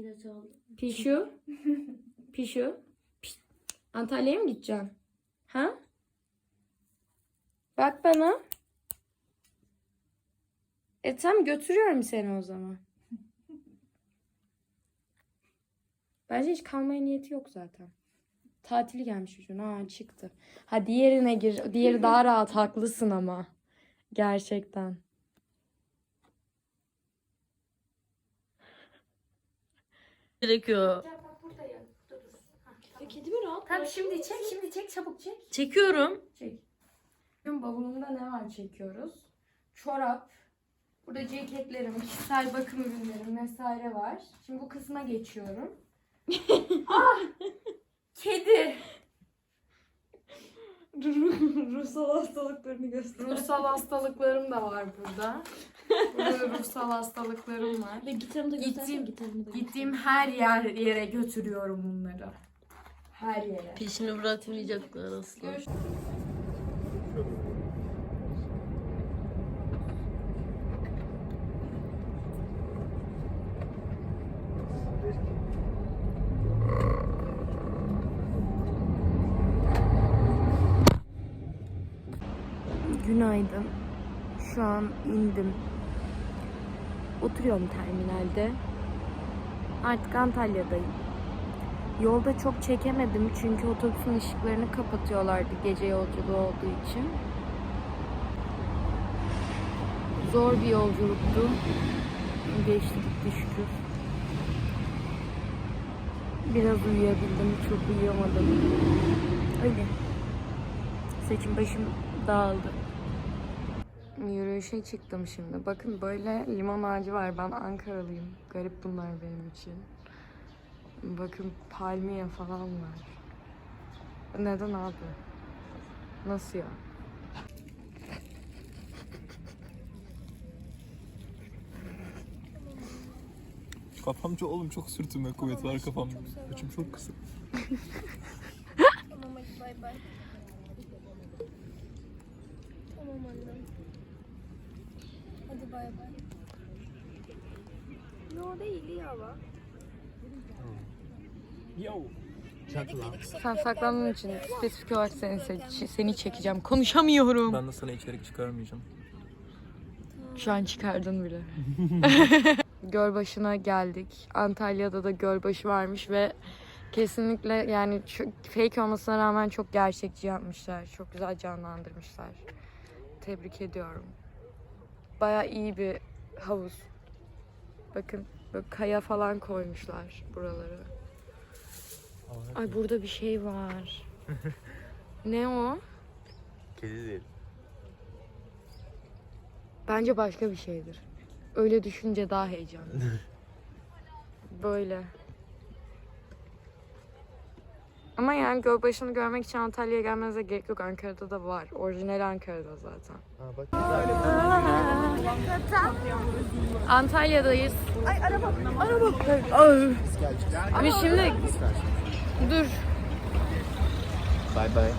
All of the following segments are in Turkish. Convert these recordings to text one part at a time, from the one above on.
İlaç aldım. Pişu. Pişu. Piş- Antalya'ya mı gideceksin? Ha? Bak bana. E tamam götürüyorum seni o zaman. Bence hiç kalmaya niyeti yok zaten. Tatili gelmiş çocuğun. Ha çıktı. Ha diğerine gir. Diğeri daha rahat. Haklısın ama. Gerçekten. Gerekiyor. Kedi mi rahat? Tamam şimdi çek şimdi çek çabuk çek. Çekiyorum. Çek. Bugün bavulumda ne var çekiyoruz? Çorap. Burada ceketlerim, kişisel bakım ürünlerim vesaire var. Şimdi bu kısma geçiyorum. ah! Kedi. Ruhsal hastalıklarını göster. Ruhsal hastalıklarım da var burada. Burada ruhsal hastalıklarım var. Ve gitarımı da Gittiğim, gitarımı da. gittiğim her yer yere götürüyorum bunları. Her yere. Peşini bırakmayacaklar asla. Görüş- Günaydın. Şu an indim. Oturuyorum terminalde. Artık Antalya'dayım. Yolda çok çekemedim çünkü otobüsün ışıklarını kapatıyorlardı gece yolculuğu olduğu için. Zor bir yolculuktu. Geçti gitti şükür. Biraz uyuyabildim, çok uyuyamadım. Öyle. Saçım başım dağıldı. Yürüyüşe çıktım şimdi. Bakın böyle limon ağacı var. Ben Ankaralıyım. Garip bunlar benim için. Bakın palmiye falan var. Neden abi? Nasıl ya? Kafamca oğlum çok sürtünme kuvvet var kafamda. Saçım çok kısa. Tamam hadi bay bay. Tamam annem. Hadi bay bay. Yo ama. Sen saklandığın için spesifik olarak seni, seni çekeceğim. Konuşamıyorum. Ben de sana içerik çıkarmayacağım. Şu an çıkardın bile. Gölbaşı'na geldik. Antalya'da da Gölbaşı varmış ve kesinlikle yani çok, fake olmasına rağmen çok gerçekçi yapmışlar. Çok güzel canlandırmışlar. Tebrik ediyorum. Baya iyi bir havuz. Bakın böyle kaya falan koymuşlar buraları. Ay burada bir şey var. ne o? Kedi değil. Bence başka bir şeydir. Öyle düşünce daha heyecanlı. Böyle. Ama yani Gölbaşı'nı görmek için Antalya'ya gelmenize gerek yok. Ankara'da da var. Orijinal Ankara'da zaten. Antalya'dayız. Ay araba, araba. Ay. Abi şimdi dur. Bye bye.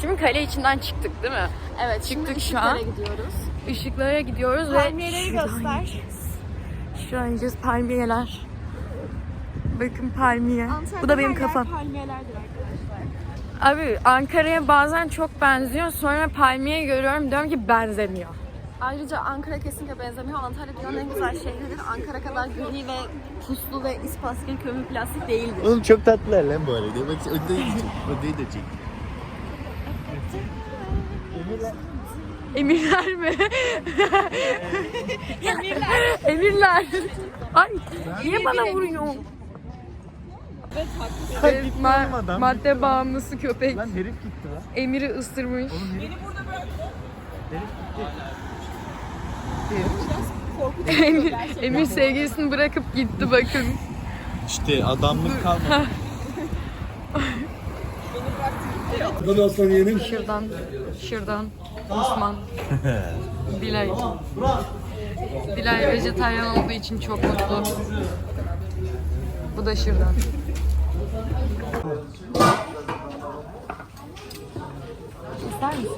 Şimdi kale içinden çıktık değil mi? Evet Çıktık şu an. gidiyoruz. Işıklara gidiyoruz ve Palmiyeleri göster. Şu an ineceğiz palmiyeler. Bakın palmiye. Bu da benim kafam. palmiyelerdir arkadaşlar. Abi Ankara'ya bazen çok benziyor. Sonra palmiye görüyorum diyorum ki benzemiyor. Ayrıca Ankara kesinlikle benzemiyor. Antalya dünyanın en güzel şehridir. Ankara kadar gri ve puslu ve ispaskil kömür plastik değildir. Oğlum çok tatlılar lan bu arada. Bak ödeyi de çek. Ödeyi de çek. Emirler mi? Emirler. Emirler. Ay niye bana vuruyor? Evet, ma- adam. madde bağımlısı köpek. Lan herif gitti lan. Emir'i ısırmış. Emir, Emir sevgilisini bırakıp gitti bakın. İşte adamlık kalmadı. Şuradan, şuradan Osman. Dilay. Dilay vejetaryen olduğu için çok mutlu. Bu da şuradan. İster misin?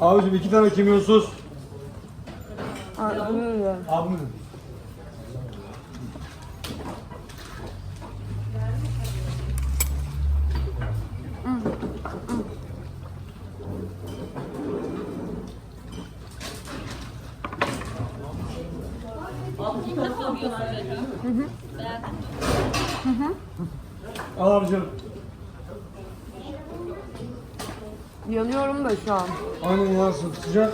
Abicim iki tane kimyonsuz. Abi, Abim. Al abicim. Yanıyorum da şu an. Aynen yansın sıcak.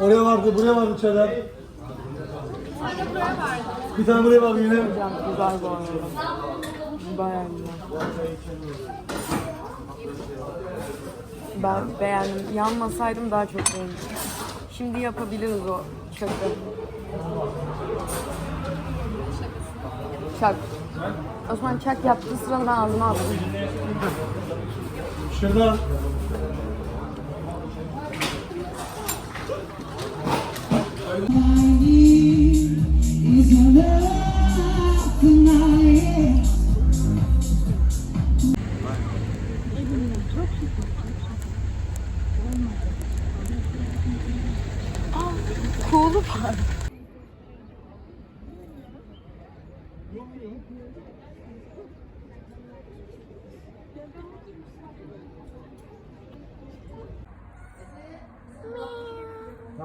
Oraya vardı, buraya vardı çaylar. Bir tane buraya var yine. Hocam güzel bu arada. Bayağı güzel. Ben beğendim. Yanmasaydım daha çok beğendim. Şimdi yapabiliriz o çakı. Çak. Osman çak yaptığı sırada ben ağzıma aldım. Şuradan.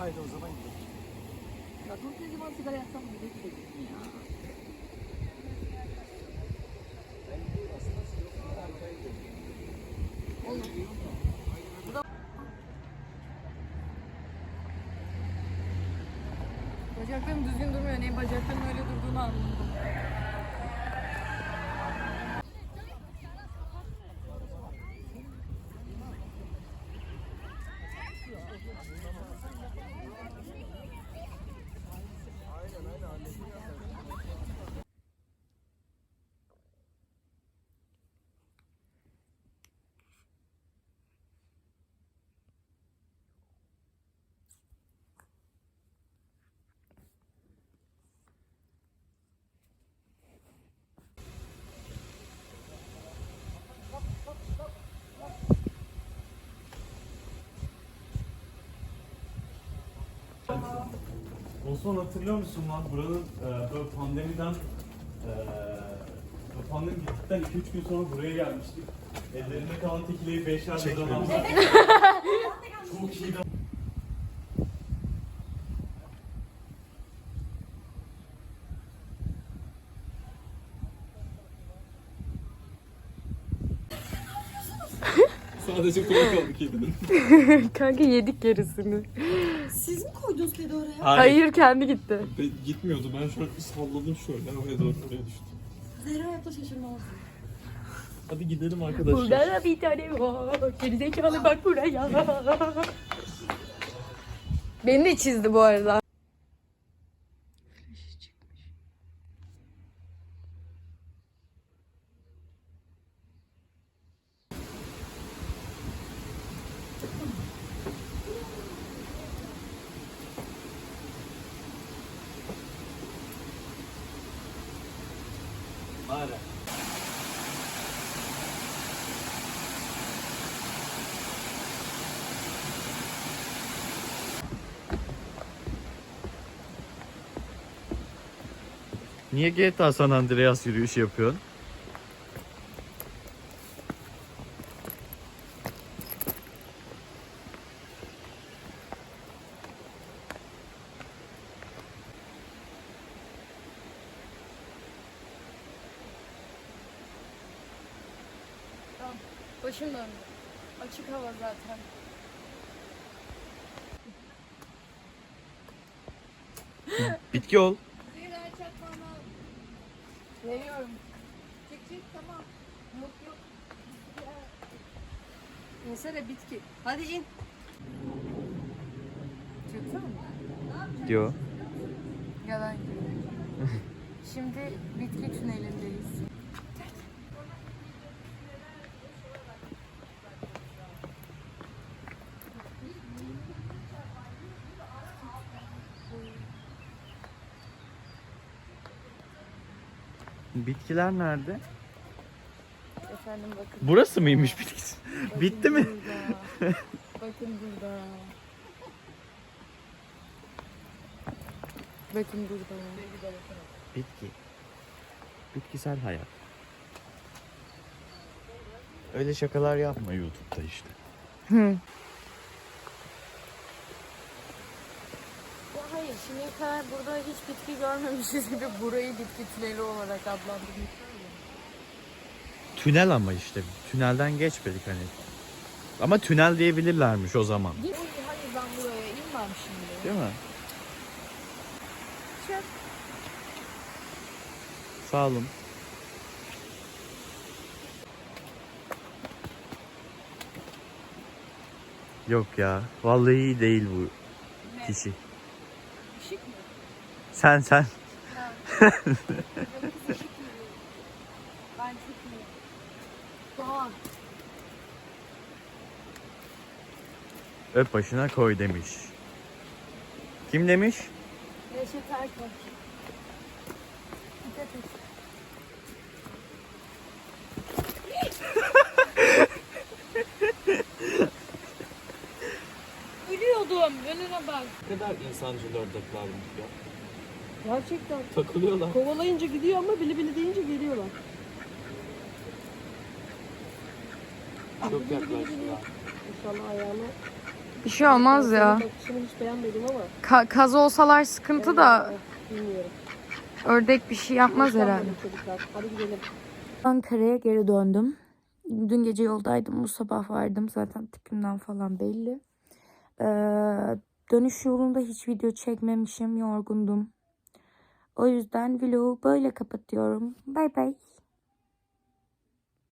Haydi o zaman gidelim. Bacaklarım düzgün durmuyor. Ne bacaklarım öyle durduğunu anladım. Osman hatırlıyor musun lan buranın e, böyle pandemiden e, pandemi bittikten 2-3 gün sonra buraya gelmiştik. Ellerinde kalan tekileyi 5 yerde adamlar. Çok iyi de Sadece kulak aldık yedin. Kanka yedik gerisini. Siz mi koydunuz kedi oraya? Hayır kendi gitti. Ve gitmiyordu. Ben şöyle bir salladım şöyle havaya doğru oraya düştü. Zehra hayatta şaşırmaz. Hadi gidelim arkadaşlar. Burada da bir tane var. Gerizekalı bak buraya. Beni de çizdi bu arada. Niye GTA San Andreas yürüyüşü yapıyorsun? Başım döndü. Açık hava zaten. Bitki ol. Veriyorum. Çık çık tamam. Yok yok. İnsene bitki. Hadi in. Baksana. Yo. Yalan Şimdi bitki tünelindeyiz. Bitkiler nerede? Efendim bakın. Burası mıymış bitkisi? Bitti mi? Burada. bakın burada. Bakın burada. Bitki. Bitkisel hayat. Öyle şakalar yapma YouTube'da işte. Hı. Hayır şimdiye kadar burada hiç bitki görmemişiz gibi burayı bitki tüneli olarak adlandırmışlar. Tünel ama işte. Tünelden geçmedik hani. Ama tünel diyebilirlermiş o zaman. Hayır ben buraya inmem şimdi. Değil mi? Sağ olun. Yok ya. Vallahi iyi değil bu kişi. Sen sen. Ben Öp başına koy demiş. Kim demiş? Neşet Erkoç. Ölüyordum. Önüne bak. Ne kadar insancıl ördeklermiş ya. Gerçekten. Takılıyorlar. Kovalayınca gidiyor ama bili bili deyince geliyorlar. Çok yaklaştılar. İnşallah ayağını. Bir şey olmaz ya. Bakışını hiç beğenmedim ama. Ka- kaz olsalar sıkıntı da Bilmiyorum. ördek bir şey yapmaz herhalde. Hoşlanmadım Çocuklar. Hadi gidelim. Ankara'ya geri döndüm. Dün gece yoldaydım, bu sabah vardım. Zaten tipimden falan belli. Ee, dönüş yolunda hiç video çekmemişim, yorgundum. O yüzden vlogu böyle kapatıyorum. Bay bay.